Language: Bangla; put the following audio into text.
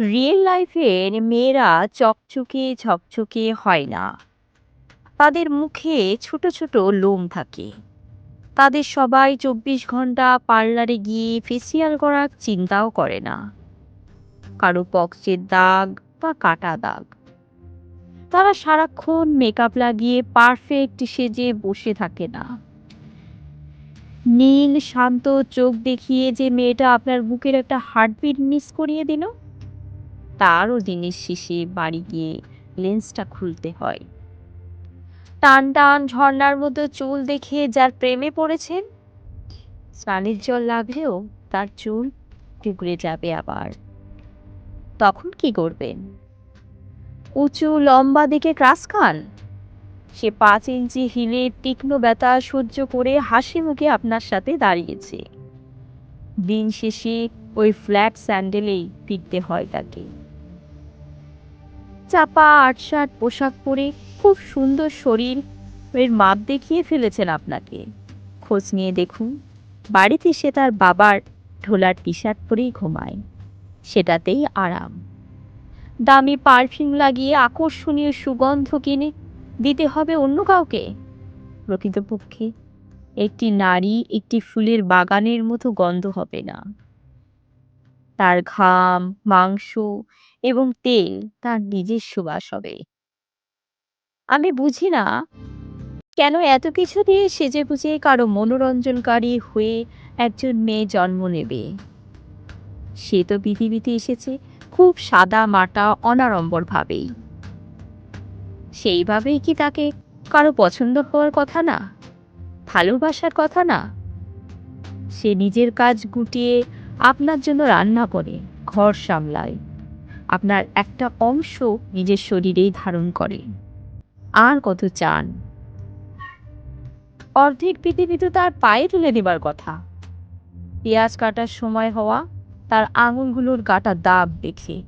রিয়েল লাইফের মেয়েরা চকচকে, ঝকঝকে হয় না। তাদের মুখে ছোট ছোট লোম থাকে। তাদের সবাই চব্বিশ ঘণ্টা পার্লারে গিয়ে ফেসিয়াল করার চিন্তাও করে না। কারও পক্সের দাগ বা কাটা দাগ। তারা সারাক্ষণ মেকআপ লাগিয়ে পারফেক্ট সেজে বসে থাকে না। নীল, শান্ত চোখ দেখিয়ে যে মেয়েটা আপনার বুকের একটা হার্টবিট মিস করিয়ে দিল তারও দিনের শেষে বাড়ি গিয়ে লেন্সটা খুলতে হয়। টান টান ঝর্ণার মতো চুল দেখে যার প্রেমে পড়েছেন, স্নানের জল লাগলেও তার চুল টুকরে যাবে আবার। তখন কি করবেন? উঁচু লম্বা দিকে ক্রাস খান। সে পাঁচ ইঞ্চি হিলে তীক্ষ্ণ ব্যথা সহ্য করে হাসি মুখে আপনার সাথে দাঁড়িয়েছে। দিন শেষে ওই ফ্ল্যাট স্যান্ডেলেই ফিরতে হয় তাকে। চাপা আটশাট পোশাক পরে খুব সুন্দর শরীর এর মাপ দেখিয়ে ফেলেছেন আপনাকে। খোঁজ নিয়ে দেখুন, বাড়িতে সে তার বাবার ঢোলার টি শার্ট পরেই ঘুমায়, সেটাতেই আরাম। দামি পারফিউম লাগিয়ে আকর্ষণীয় সুগন্ধ কিনে দিতে হবে অন্য কাউকে। প্রকৃতপক্ষে একটি নারী একটি ফুলের বাগানের মতো গন্ধ হবে না। তার ঘাম, মাংস এবং তেল তার নিজের সুবাস হবে। আমি বুঝি না কেন এত কিছু দিয়ে সেজে গুজে কারও মনোরঞ্জনকারী হয়ে একজন মেয়ে জন্ম নেবে। সে তো পৃথিবীতে এসেছে খুব সাদা, মাটা অনাড়ম্বর ভাবেই সেইভাবেই কি তাকে কারও পছন্দ হওয়ার কথা না? ভালোবাসার কথা না? সে নিজের কাজ গুটিয়ে আপনার জন্য রান্না করে, ঘর সামলায়। আপনার একটা অংশ নিজের শরীরেই ধারণ করে। আর কত চান? অর্ধেক পৃথিবী তো তার পায়ে তুলে নেবার কথা। পেঁয়াজ কাটার সময় হওয়া, তার আঙুলগুলোর কাটা দাগ দেখে।